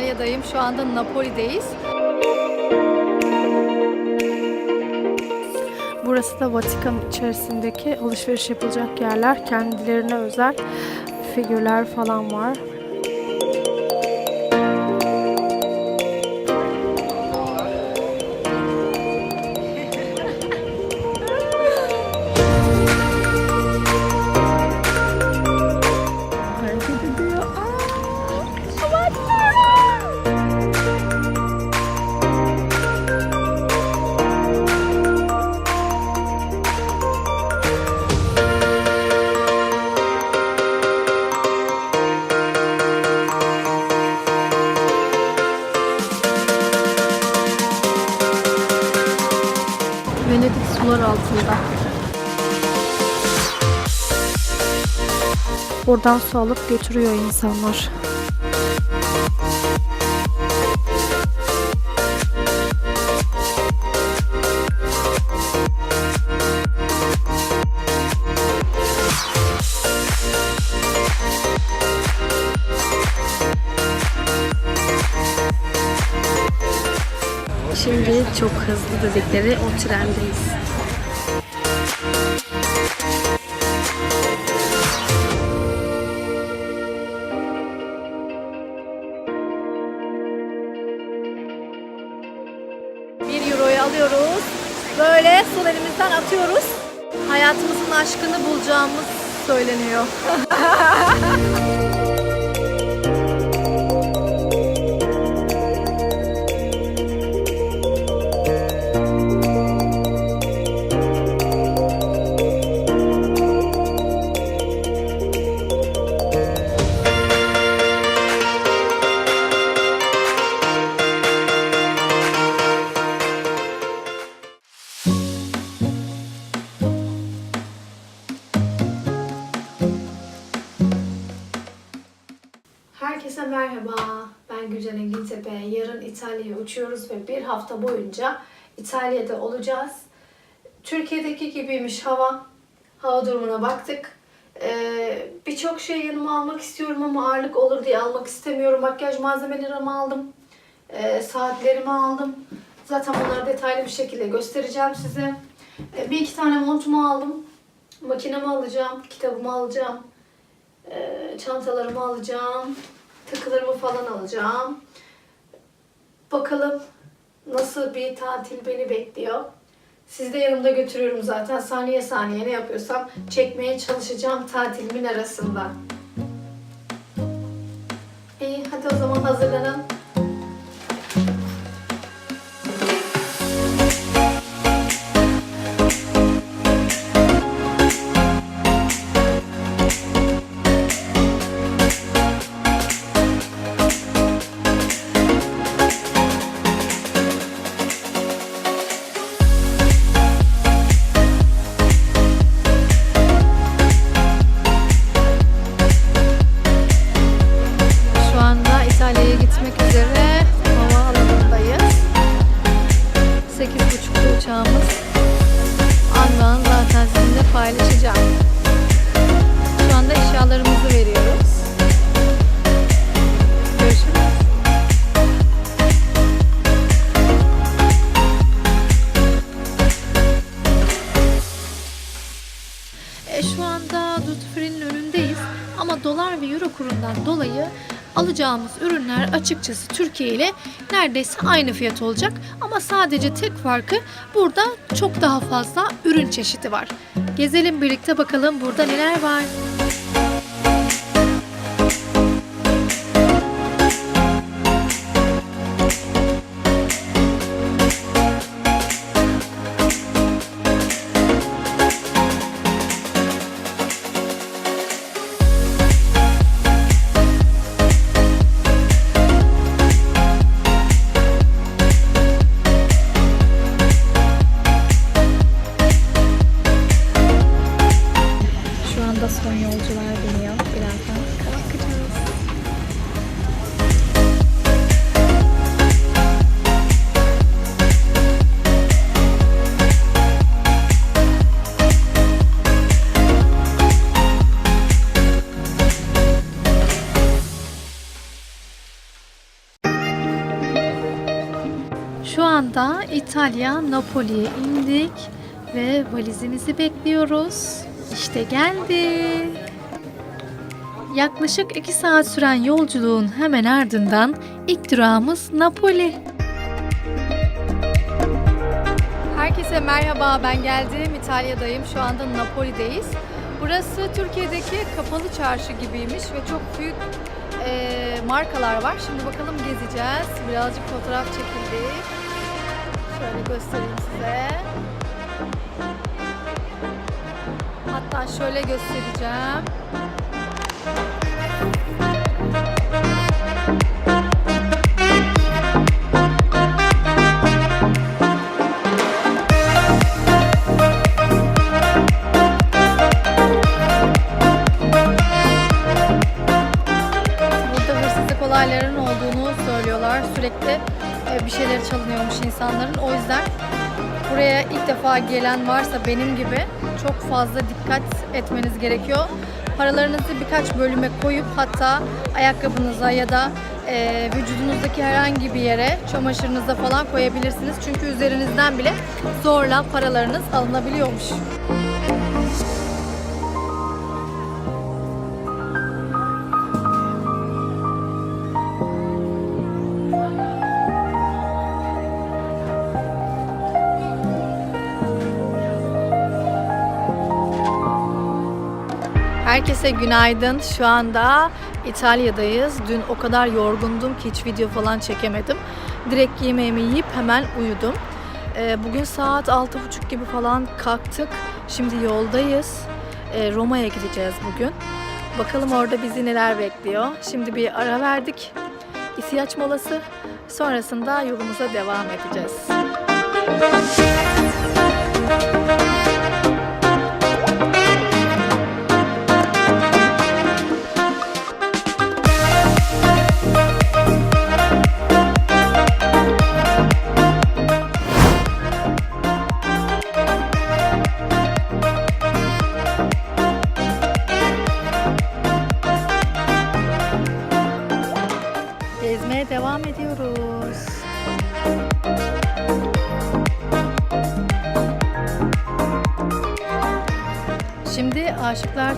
İtalya'dayım. Şu anda Napoli'deyiz. Burası da Vatikan içerisindeki alışveriş yapılacak yerler. Kendilerine özel figürler falan var. Buradan su alıp götürüyor insanlar. Şimdi çok hızlı dedikleri o trendeyiz. Aşkını bulacağımız söyleniyor. Herkese merhaba. Ben Gülcan Engintepe. Yarın İtalya'ya uçuyoruz ve bir hafta boyunca İtalya'da olacağız. Türkiye'deki gibiymiş hava. Hava durumuna baktık. Ee, Birçok şey yanıma almak istiyorum ama ağırlık olur diye almak istemiyorum. Makyaj malzemelerimi aldım. Ee, saatlerimi aldım. Zaten bunları detaylı bir şekilde göstereceğim size. Ee, bir iki tane montumu aldım. Makinemi alacağım, kitabımı alacağım. Ee, çantalarımı alacağım. Takılarımı falan alacağım. Bakalım nasıl bir tatil beni bekliyor. Sizi de yanımda götürüyorum zaten. Saniye saniye ne yapıyorsam çekmeye çalışacağım tatilimin arasında. İyi hadi o zaman hazırlanın. Kurundan dolayı alacağımız ürünler açıkçası Türkiye ile neredeyse aynı fiyat olacak ama sadece tek farkı burada çok daha fazla ürün çeşidi var. Gezelim birlikte bakalım burada neler var. İtalya, Napoli'ye indik ve valizimizi bekliyoruz. İşte geldi. Yaklaşık 2 saat süren yolculuğun hemen ardından ilk durağımız Napoli. Herkese merhaba, ben geldim. İtalya'dayım. Şu anda Napoli'deyiz. Burası Türkiye'deki kapalı çarşı gibiymiş ve çok büyük eee, markalar var. Şimdi bakalım gezeceğiz. Birazcık fotoğraf çekildi. Şöyle göstereyim size. Hatta şöyle göstereceğim. Bir şeyler çalınıyormuş insanların. O yüzden buraya ilk defa gelen varsa benim gibi çok fazla dikkat etmeniz gerekiyor. Paralarınızı birkaç bölüme koyup hatta ayakkabınıza ya da e, vücudunuzdaki herhangi bir yere, çamaşırınıza falan koyabilirsiniz. Çünkü üzerinizden bile zorla paralarınız alınabiliyormuş. Herkese günaydın. Şu anda İtalya'dayız. Dün o kadar yorgundum ki hiç video falan çekemedim. Direkt yemeğimi yiyip hemen uyudum. Ee, Bugün saat 6.30 gibi falan kalktık. Şimdi yoldayız. Ee, Roma'ya gideceğiz bugün. Bakalım orada bizi neler bekliyor. Şimdi bir ara verdik. İhtiyaç molası. Sonrasında yolumuza devam edeceğiz. Gezmeye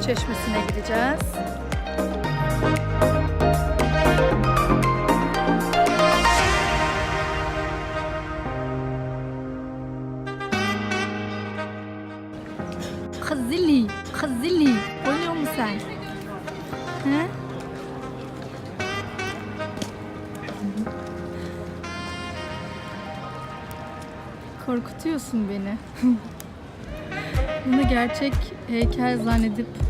Çeşmesi'ne gideceğiz. Kızili, kızili. Oynuyor musun sen? He? Korkutuyorsun beni. Bunu gerçek heykel zannedip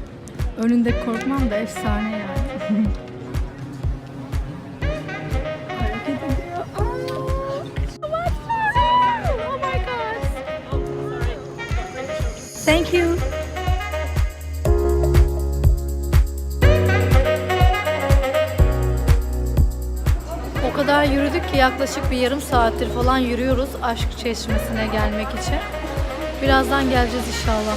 önünde korkmam da efsane yani. Thank you. O kadar yürüdük ki yaklaşık bir yarım saattir falan yürüyoruz aşk çeşmesine gelmek için. Birazdan geleceğiz inşallah.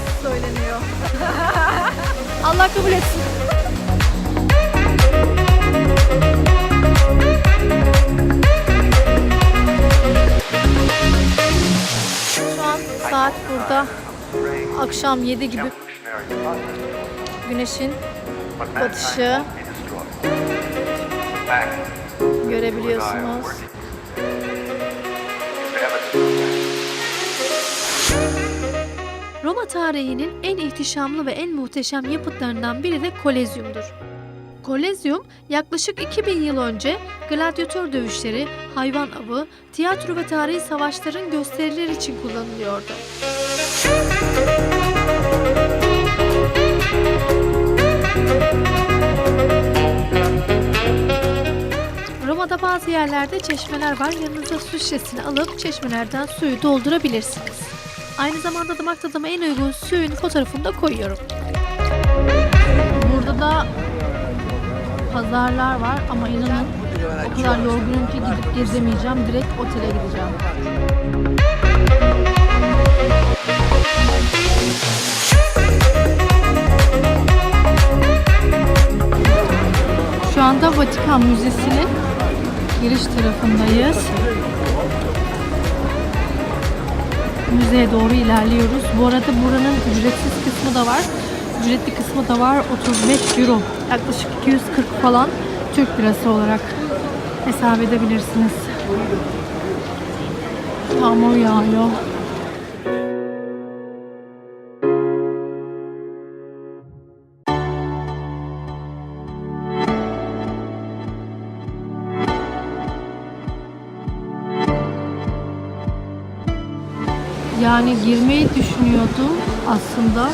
söyleniyor. Allah kabul etsin. Şu an saat burada akşam 7 gibi güneşin batışı görebiliyorsunuz. Roma tarihinin en ihtişamlı ve en muhteşem yapıtlarından biri de Kolezyum'dur. Kolezyum yaklaşık 2000 yıl önce gladyatör dövüşleri, hayvan avı, tiyatro ve tarihi savaşların gösterileri için kullanılıyordu. Roma'da bazı yerlerde çeşmeler var. Yanınıza su şişesini alıp çeşmelerden suyu doldurabilirsiniz. Aynı zamanda damak tadıma en uygun suyun fotoğrafını da koyuyorum. Burada da pazarlar var ama inanın o kadar yorgunum ki gidip gezemeyeceğim. Direkt otele gideceğim. Şu anda Vatikan Müzesi'nin giriş tarafındayız. Müzeye doğru ilerliyoruz. Bu arada buranın ücretsiz kısmı da var. Ücretli kısmı da var. 35 euro. Yaklaşık 240 falan Türk lirası olarak hesap edebilirsiniz. Yağmur yağıyor. Yani girmeyi düşünüyordum aslında.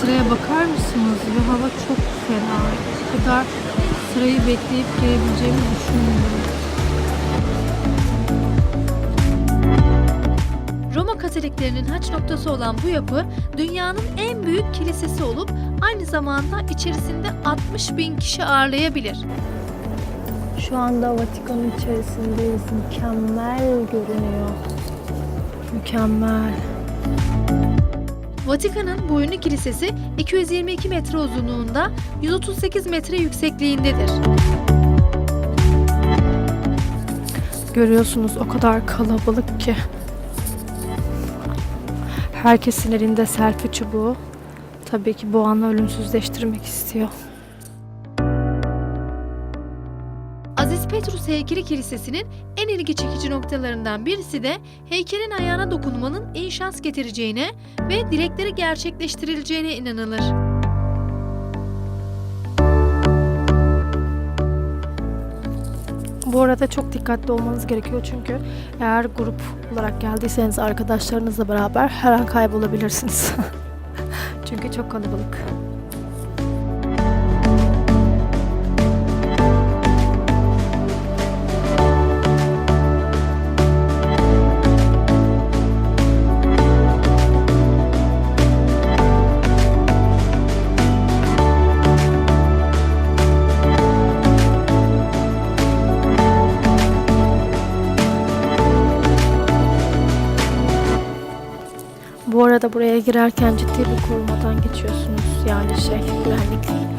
Sıraya bakar mısınız? Ve hava çok fena. Bu kadar sırayı bekleyip girebileceğimi düşünmüyorum. Roma Katoliklerinin haç noktası olan bu yapı dünyanın en büyük kilisesi olup aynı zamanda içerisinde 60 bin kişi ağırlayabilir. Şu anda Vatikan'ın içerisindeyiz. Mükemmel görünüyor. Mükemmel. Vatikan'ın boyunlu kilisesi 222 metre uzunluğunda, 138 metre yüksekliğindedir. Görüyorsunuz o kadar kalabalık ki. Herkesin elinde selfie çubuğu. Tabii ki bu anı ölümsüzleştirmek istiyor. Heykeli Kilisesi'nin en ilgi çekici noktalarından birisi de heykelin ayağına dokunmanın iyi şans getireceğine ve dilekleri gerçekleştirileceğine inanılır. Bu arada çok dikkatli olmanız gerekiyor çünkü eğer grup olarak geldiyseniz arkadaşlarınızla beraber her an kaybolabilirsiniz. çünkü çok kalabalık. Girerken ciddi bir korumadan geçiyorsunuz. Yani şey, güvenlik.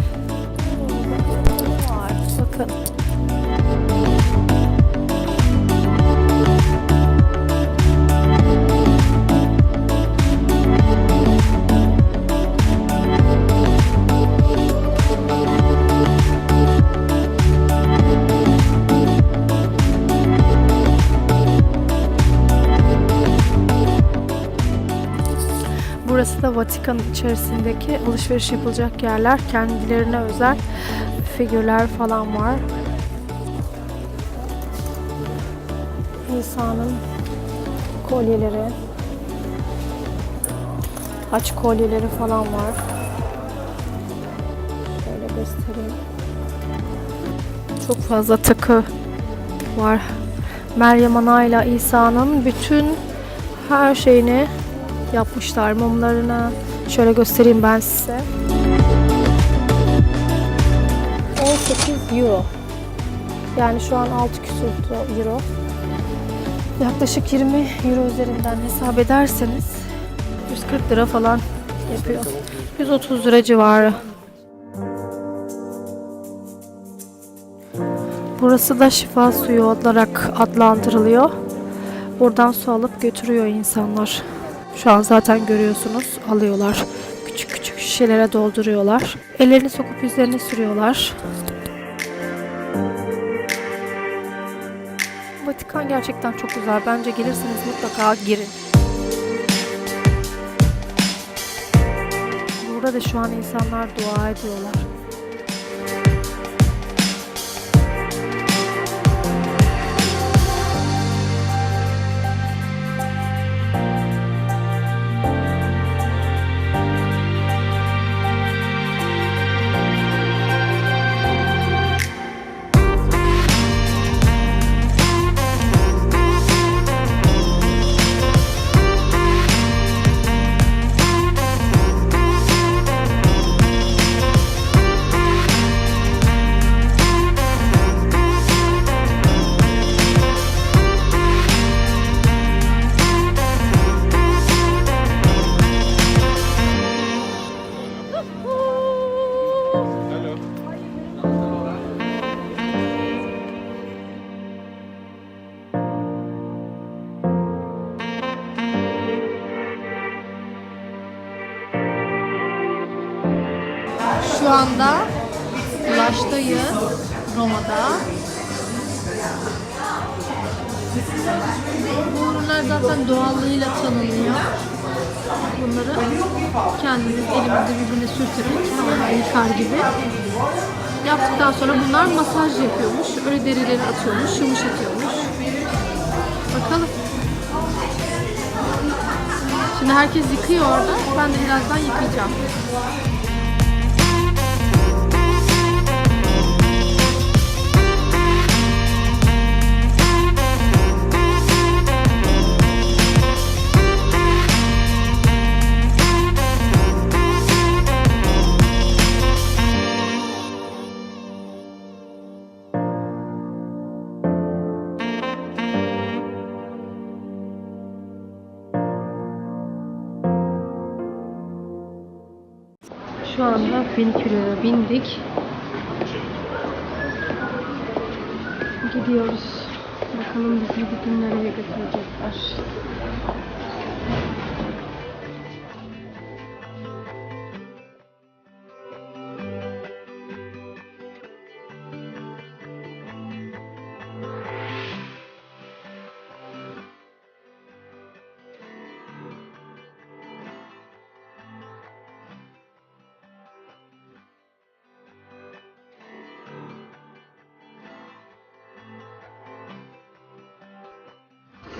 Vatikan içerisindeki alışveriş yapılacak yerler. Kendilerine özel figürler falan var. İsa'nın kolyeleri, haç kolyeleri falan var. Şöyle göstereyim. Çok fazla takı var. Meryem Ana ile İsa'nın bütün her şeyini yapmışlar mumlarını. Şöyle göstereyim ben size. 18 euro. Yani şu an 6 küsur euro. Yaklaşık 20 euro üzerinden hesap ederseniz 140 lira falan yapıyor. 130 lira civarı. Burası da şifa suyu olarak adlandırılıyor. Buradan su alıp götürüyor insanlar. Şu an zaten görüyorsunuz alıyorlar. Küçük küçük şişelere dolduruyorlar. Ellerini sokup yüzlerini sürüyorlar. Vatikan gerçekten çok güzel. Bence gelirseniz mutlaka girin. Burada da şu an insanlar dua ediyorlar. Yaptıktan sonra bunlar masaj yapıyormuş. Öyle derileri atıyormuş, yumuşatıyormuş. Bakalım. Şimdi herkes yıkıyor orada. Ben de birazdan yıkayacağım. Bindik. Gidiyoruz.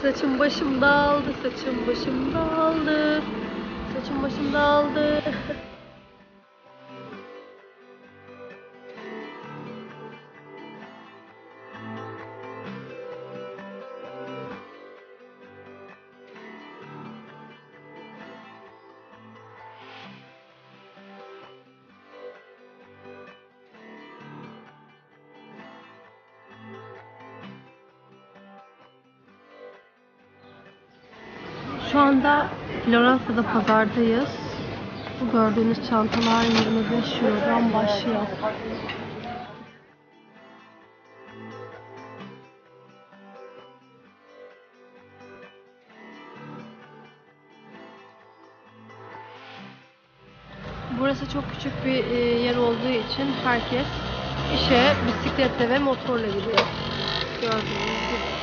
Saçım başım dağıldı, saçım başım dağıldı. Saçım başım dağıldı. Şu anda Floransa'da pazardayız. Bu gördüğünüz çantalar 25 Euro'dan başlıyor. Burası çok küçük bir e, yer olduğu için herkes işe bisikletle ve motorla gidiyor. Gördüğünüz gibi.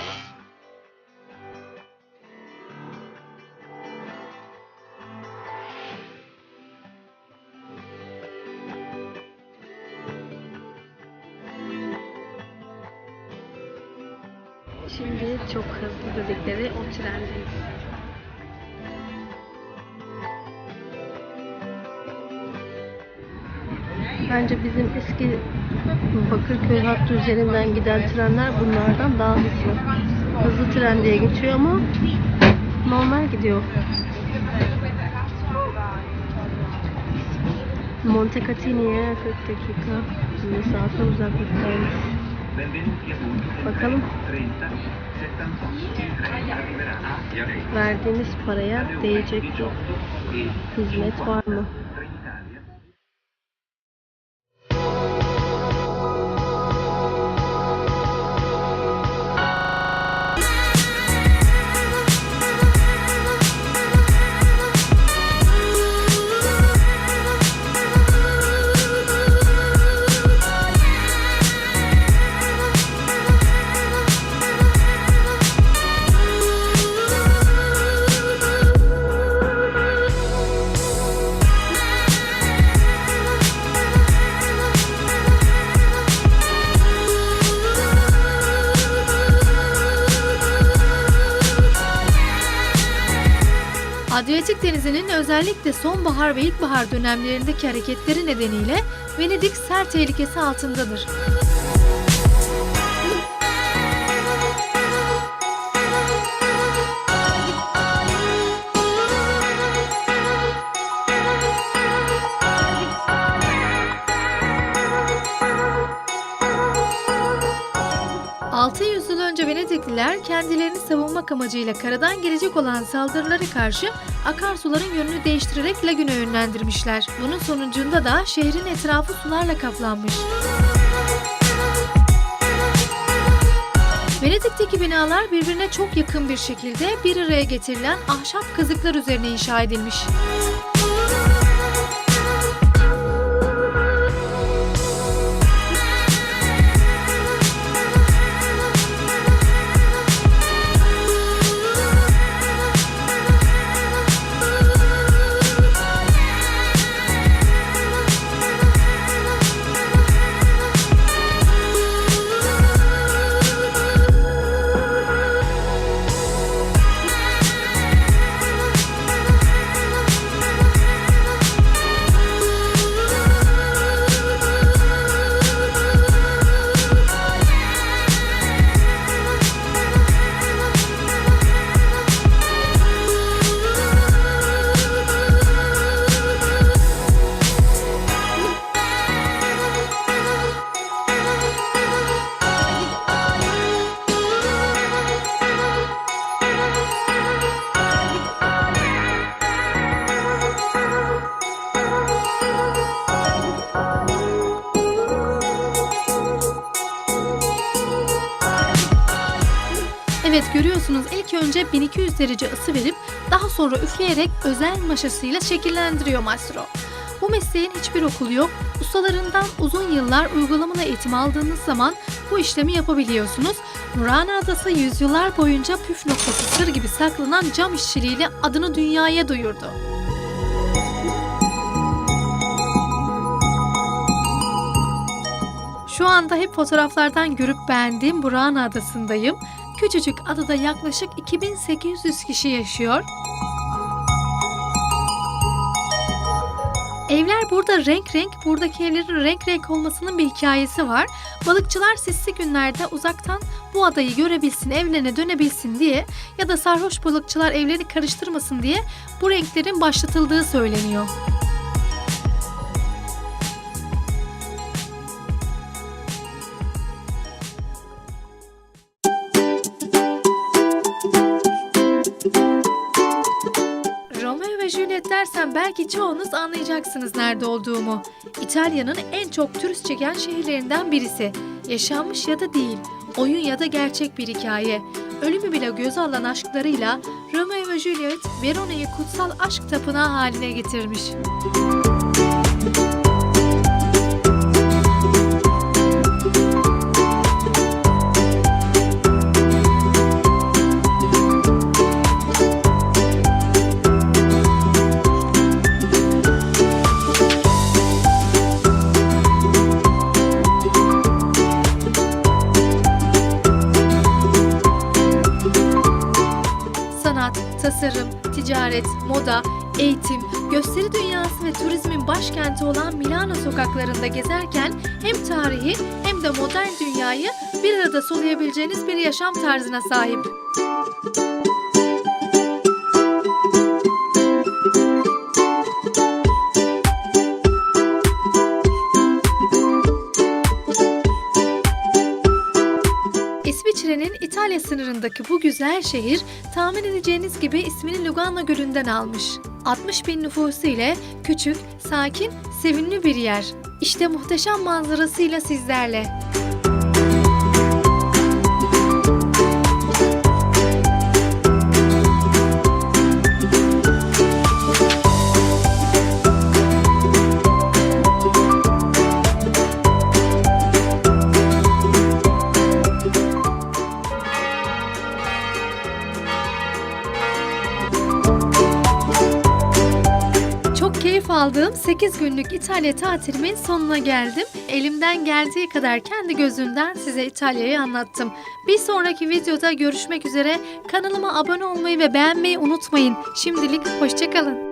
Şimdi çok hızlı dedikleri o trendeyiz. Bence bizim eski Bakırköy hattı üzerinden giden trenler bunlardan daha hızlı. Hızlı tren diye geçiyor ama normal gidiyor. Montecatini'ye 40 dakika mesafe uzaklıktaymış. Bakalım 30 78 il treno arriverà a Viareggio verdiğimiz paraya değecek bir 18 hizmet var mı? Özellikle sonbahar ve ilkbahar dönemlerindeki hareketleri nedeniyle Venedik sel tehlikesi altındadır. Venedikliler kendilerini savunmak amacıyla karadan gelecek olan saldırılara karşı akarsuların yönünü değiştirerek lagüne yönlendirmişler. Bunun sonucunda da şehrin etrafı sularla kaplanmış. Venedik'teki binalar birbirine çok yakın bir şekilde bir araya getirilen ahşap kazıklar üzerine inşa edilmiş. Evet görüyorsunuz ilk önce 1200 derece ısı verip daha sonra üfleyerek özel maşasıyla şekillendiriyor maestro. Bu mesleğin hiçbir okulu yok. Ustalarından uzun yıllar uygulamalı eğitim aldığınız zaman bu işlemi yapabiliyorsunuz. Murana Adası yüzyıllar boyunca püf noktası sır gibi saklanan cam işçiliğiyle adını dünyaya duyurdu. Şu anda hep fotoğraflardan görüp beğendiğim Burana Adası'ndayım. Küçücük adada yaklaşık 2800 kişi yaşıyor. Evler burada renk renk, buradaki evlerin renk renk olmasının bir hikayesi var. Balıkçılar sisli günlerde uzaktan bu adayı görebilsin, evlerine dönebilsin diye ya da sarhoş balıkçılar evleri karıştırmasın diye bu renklerin başlatıldığı söyleniyor. Dersen belki çoğunuz anlayacaksınız nerede olduğumu. İtalya'nın en çok turist çeken şehirlerinden birisi. Yaşanmış ya da değil, oyun ya da gerçek bir hikaye. Ölümü bile göze alan aşklarıyla Romeo ve Juliet Verona'yı kutsal aşk tapınağı haline getirmiş. sanat, moda, eğitim, gösteri dünyası ve turizmin başkenti olan Milano sokaklarında gezerken hem tarihi hem de modern dünyayı bir arada soluyabileceğiniz bir yaşam tarzına sahip. İtalya sınırındaki bu güzel şehir tahmin edeceğiniz gibi ismini Lugano Gölü'nden almış. 60 bin nüfusu ile küçük, sakin, sevimli bir yer. İşte muhteşem manzarasıyla sizlerle. Aldığım 8 günlük İtalya tatilimin sonuna geldim. Elimden geldiği kadar kendi gözümden size İtalya'yı anlattım. Bir sonraki videoda görüşmek üzere. Kanalıma abone olmayı ve beğenmeyi unutmayın. Şimdilik hoşçakalın.